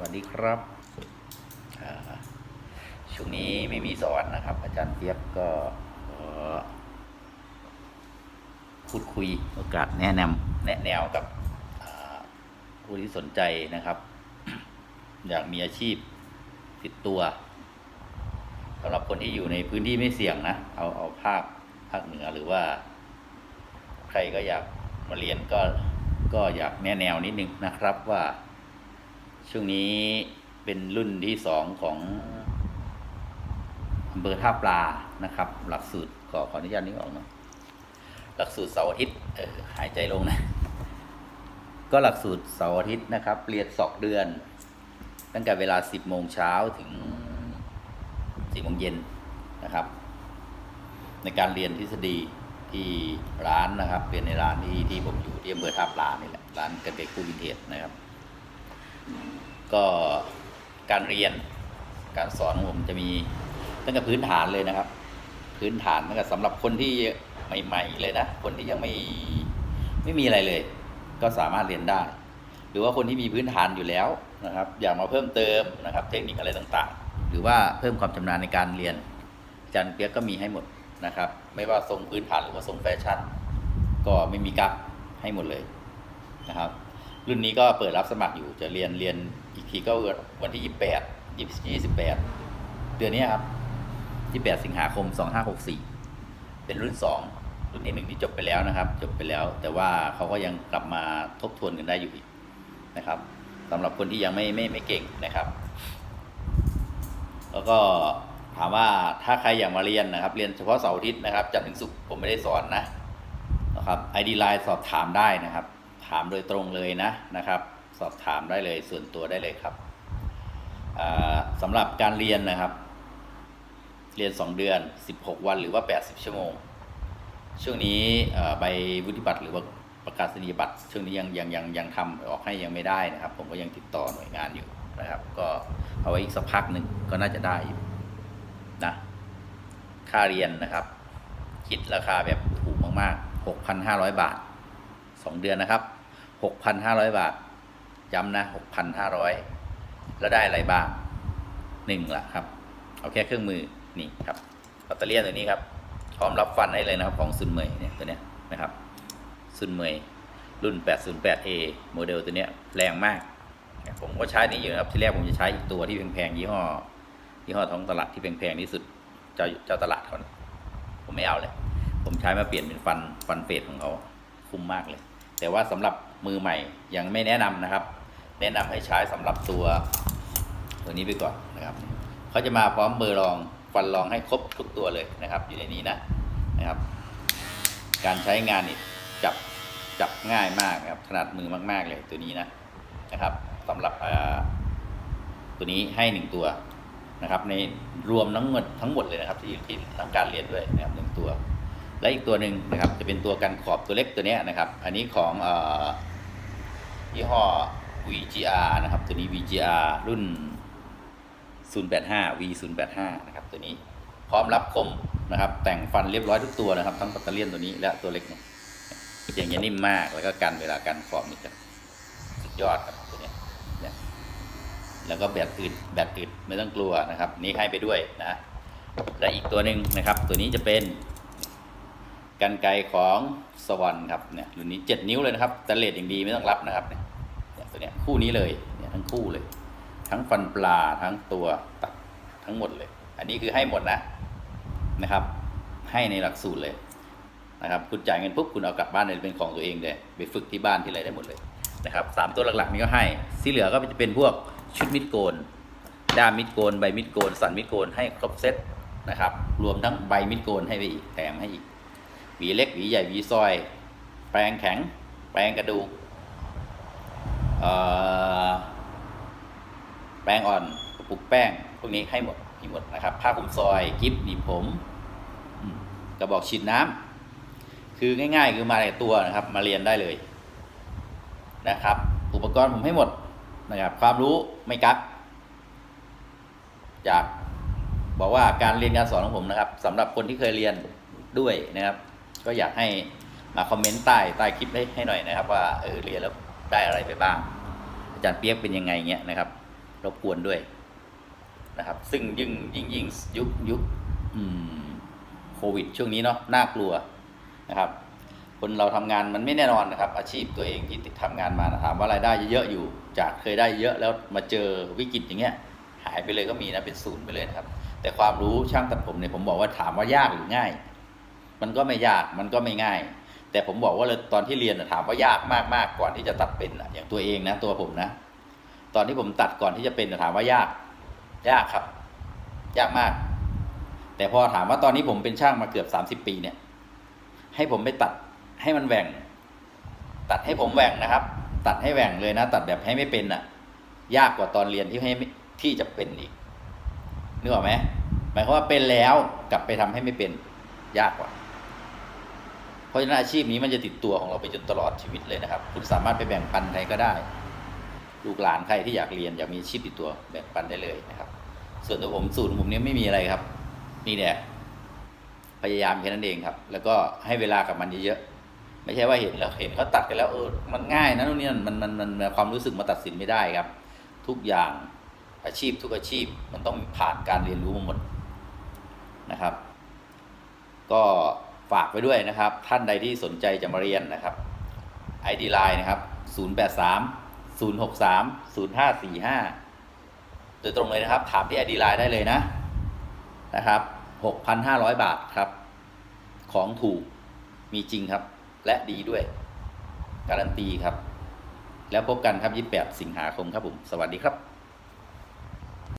วัสดีครับช่วงนี้ไม่มีสอนนะครับ อาจารย์เปียบก็พูดคุยโอกาสแนะนำแนะแนวกับผู้ที่สนใจนะครับ อยากมีอาชีพติดตัวสำหรับคนที่อยู่ในพื้นที่ไม่เสี่ยงนะ เอาเอาภาคภาคเหนือหรือว่า ใครก็อยากมาเรียนก็ก็อยากแนะแนวนิดนึงนะครับว่า ช่วงนี้เป็นรุ่นที่สองของอำเภอท่าปลานะครับ หลักสูตรขอขออนุญาตนี้ออกเนาะหลักสูตรเสาร์อาทิตย์เออหายใจลงนะ ก็หลักสูตรเสาร์อาทิตย์นะครับเรียนสองเดือน ตั้งแต่เวลา10โมงเช้าถึง4โมงเย็นนะครับ ในการเรียนทฤษฎีที่ร้านนะครับเรียนในร้านที่ที่ผมอยู่ที่อำเภอท่าปลานี่แหละร้านกันเกยคู่วินเทจนะครับ ก็การเรียนการสอนของผมจะมีตั้งแต่พื้นฐานเลยนะครับ พื้นฐานตั้งแต่สำหรับคนที่ใหม่ๆเลยนะคนที่ยังไม่ไม่มีอะไรเลย ก็สามารถเรียนได้ หรือว่าคนที่มีพื้นฐานอยู่แล้วนะครับ อยากมาเพิ่มเติมนะครับ เทคนิคอะไรต่างๆ หรือว่าเพิ่มความชำนาญในการเรียนอาจันเปียกก็มีให้หมดนะครับ ไม่ว่าทรงพื้นฐานหรือว่าทรงแฟชั่น ก็ไม่มีกักให้หมดเลยนะครับ รุ่นนี้ก็เปิดรับสมัครอยู่จะเรียนเรียนอีกทีก็วันที่28 28เดือนนี้ครับ28สิงหาคม2564เป็นรุ่น2รุ่นที่หนึ่งที่จบไปแล้วนะครับ จบไปแล้ว แต่ว่าเขาก็ยังกลับมาทบทวนกันได้อยู่อีกนะครับสำหรับคนที่ยังไม่ไม่ไม่เก่งนะครับ แล้วก็ถามว่าถ้าใครอยากมาเรียนนะครับ เรียนเฉพาะเสาร์อาทิตย์นะครับจันทร์ถึงศุกร์ผมไม่ได้สอนนะนะครับ ID Line สอบถามได้นะครับามโดยตรงเลยนะนะครับ สอบถามได้เลยส่วนตัวได้เลยครับสำหรับการเรียนนะครับ เรียน 2 เดือน 16 วันหรือว่า 80 ชั่วโมง ช่วงนี้ใบวุฒิบัตรหรือว่าประกาศนียบัตรช่วงนี้ยังยังยังยังทำออกให้ยังไม่ได้นะครับ ผมก็ยังติดต่อหน่วยงานอยู่นะครับ ก็เอาไว้อีกสักพักหนึ่งก็น่าจะได้อยู่นะค่าเรียนนะครับ คิดราคาแบบถูกมากๆ 6,500 บาท 2 เดือนนะครับ 6,500 บาท ย้ำนะ 6,500 แล้วได้อะไรบ้างหนึ่งละครับ เอาแค่เครื่องมือนี่ครับแบตเตอรี่ตัวนี้ครับพร้อมรับฟันให้เลยนะครับของซุนเมยเนี่ยตัวเนี้ยนะครับซุนเมยรุ่น 808A โมเดลตัวเนี้ยแรงมาก ผมก็ใช้นี้อยู่นะครับที่แรกผมจะใช้อีกตัวที่แพงๆยี่ห้อยี่ห้อท้องตลาดที่แพงๆที่สุดเจ้าเจ้าตลาดเขานะผมไม่เอาเลย ผมใช้มาเปลี่ยนเป็นฟันฟันเฟดของเขาคุ้มมากเลย แต่ว่าสำหรับ มือใหม่ยังไม่แนะนำนะครับ แนะนำให้ใช้สำหรับตัว ตัวนี้ไปก่อนนะครับเขาจะมาพร้อมเบอร์รองฟันรองให้ครบทุกตัวเลยนะครับ อยู่ในนี้นะนะครับ การใช้งานนี่จับจับง่ายมากนะครับถนัดมือมาก ๆเลยตัวนี้นะนะครับสำหรับตัวนี้ให้หนึ่งตัวนะครับ ในรวมทั้งหมดทั้งหมดเลยนะครับที่ที่ทำการเรียนด้วยนะครับหนึ่งตัว และอีกตัวหนึ่งนะครับจะเป็นตัวกันขอบตัวเล็กตัวนี้นะครับ อันนี้ของเอ่อ ยี่ห้อ VGR นะครับ ตัวนี้ VGR รุ่น 085 V 085 นะครับ ตัวนี้พร้อมรับคมนะครับ แต่งฟันเรียบร้อยทุกตัวนะครับ ทั้งปัตเตอร์เลียนตัวนี้และตัวเล็กเนี่ยอย่างเงี้ยนิ่มมากแล้วก็กันเวลากันขอบนี่จะสุดยอดครับตัวเนี้ยแล้วก็แบตอึดแบตอึดไม่ต้องกลัวนะครับ นี่ให้ไปด้วยนะและอีกตัวหนึ่งนะครับ ตัวนี้จะเป็นกันไกของสวรรค์ครับเนี่ยรุ่นนี้ 7 นิ้วเลยนะครับแต่เลดอย่างดีไม่ต้องรับนะครับเนี่ย คู่นี้เลยเนี่ยทั้งคู่เลย ทั้งฟันปลาทั้งตัวตัดทั้งหมดเลย อันนี้คือให้หมดนะนะครับ ให้ในหลักสูตรเลยนะครับคุณจ่ายเงินปุ๊บคุณเอากลับบ้านเลยเป็นของตัวเองเลยไปฝึกที่บ้านที่ไรได้หมดเลยนะครับสามตัวหลักๆนี้ก็ให้ที่เหลือก็จะเป็นพวกชุดมิดโกนด้ามมิดโกนใบมิดโกนสันมิดโกนให้ครบเซตนะครับรวมทั้งใบมิดโกนให้ไปอีกแถมให้อีกหวีเล็กหวีใหญ่หวีซอย แปรงแข็ง แปรงกระดูก แปรงอ่อนกระปุกแป้ง พวกนี้ให้หมดมีหมดนะครับ ผ้าคลุมซอยกิฟหนีบผมกระบอกฉีดน้ำคือง่าย ๆ คือมาในตัวนะครับ มาเรียนได้เลยนะครับ อุปกรณ์ผมให้หมดนะครับ ความรู้ไม่กักจากบอกว่าการเรียนการสอนของผมนะครับสำหรับคนที่เคยเรียนด้วยนะครับ ก็อยากให้มาคอมเมนต์ใต้ใต้คลิปให้ให้หน่อยนะครับ ว่าเออเรียนแล้ว ได้อะไรไปบ้าง อาจารย์เปียกเป็นยังไงเงี้ยนะครับ รบกวนด้วยนะครับ ซึ่งยิ่งยิ่งยิ่งยุคยุคโควิด ช่วงนี้เนาะน่ากลัวนะครับ คนเราทำงานมันไม่แน่นอนนะครับ อาชีพตัวเองที่ติดทำงานมานะถามว่ารายได้เยอะอยู่ จากเคยได้เยอะแล้วมาเจอวิกฤตอย่างเงี้ย หายไปเลยก็มีนะเป็นศูนย์ไปเลยนะครับ แต่ความรู้ช่างตัดผมเนี่ยผมบอกว่าถามว่ายากหรือง่าย มันก็ไม่ยากมันก็ไม่ง่าย แต่ผมบอกว่าเลยตอนที่เรียนถามว่ายากมากๆก่อนที่จะตัดเป็นอย่างตัวเองนะตัวผมนะ ตอนที่ผมตัดก่อนที่จะเป็นถามว่ายาก ยากครับ ยากมาก แต่พอถามว่าตอนนี้ผมเป็นช่างมาเกือบสามสิบปีเนี่ย ให้ผมไปตัดให้มันแหว่ง ตัดให้ผมแหว่งนะครับ ตัดให้แหว่งเลยนะ ตัดแบบให้ไม่เป็นอะ ยากกว่าตอนเรียนที่ให้ที่จะเป็นอีกนึกออกไหมหมายความว่าเป็นแล้วกลับไปทำให้ไม่เป็น ยากกว่า เพราะฉะนั้นอาชีพนี้มันจะติดตัวของเราไปจนตลอดชีวิตเลยนะครับ คุณสามารถไปแบ่งปันใครก็ได้ ลูกหลานใครที่อยากเรียนอยากมีอาชีพติดตัวแบ่งปันได้เลยนะครับ ส่วนตัวผมสูตรผมนี้ไม่มีอะไรครับ นี่เนี่ยพยายามแค่นั้นเองครับ แล้วก็ให้เวลากับมันเยอะๆไม่ใช่ว่าเห็นแล้วเห็นเขาตัดกันแล้วเออมันง่ายนะนู่นนี่นั่นมันมันมันมันความรู้สึกมาตัดสินไม่ได้ครับ ทุกอย่างอาชีพทุกอาชีพมันต้องผ่านการเรียนรู้มาหมดนะครับ ก็ ฝากไว้ด้วยนะครับ ท่านใดที่สนใจจะมาเรียนนะครับ ID Line นะครับ 083 063 0545 โดยตรงเลยนะครับ ถามที่ ID Line ได้เลยนะนะครับ 6,500 บาทครับ ของถูกมีจริงครับ และดีด้วย การันตีครับ แล้วพบกันครับ 28 สิงหาคมครับผม สวัสดีครับ